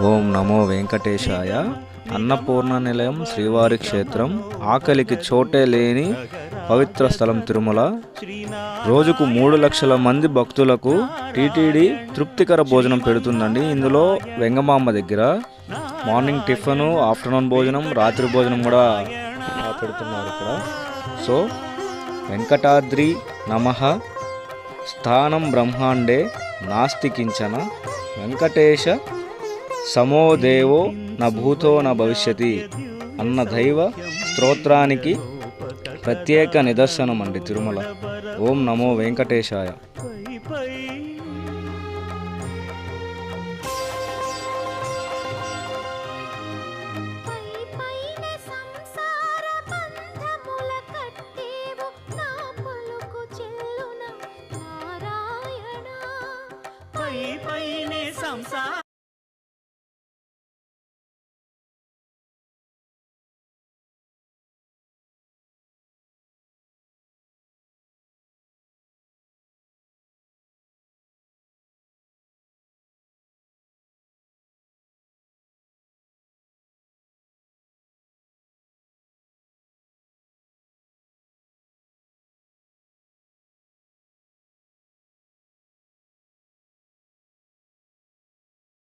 ఓం నమో వెంకటేశాయ. అన్నపూర్ణ నిలయం శ్రీవారి క్షేత్రం. ఆకలికి చోటే లేని పవిత్ర స్థలం తిరుమల. రోజుకు మూడు లక్షల మంది భక్తులకు టీటీడీ తృప్తికర భోజనం పెడుతుందండి. ఇందులో వెంగమాంబ దగ్గర మార్నింగ్ టిఫిన్ ఆఫ్టర్నూన్ భోజనం రాత్రి భోజనం కూడా పెడుతున్నారు ఇక్కడ. సో వెంకటాద్రి నమః. స్థానం బ్రహ్మాండే నాస్తి కించన సమో దేవో న భూతో న భవిష్యతి అన్న దైవ స్తోత్రానికి ప్రత్యేక నిదర్శనం అండి తిరుమల. ఓం నమో వెంకటేశాయ. సంసార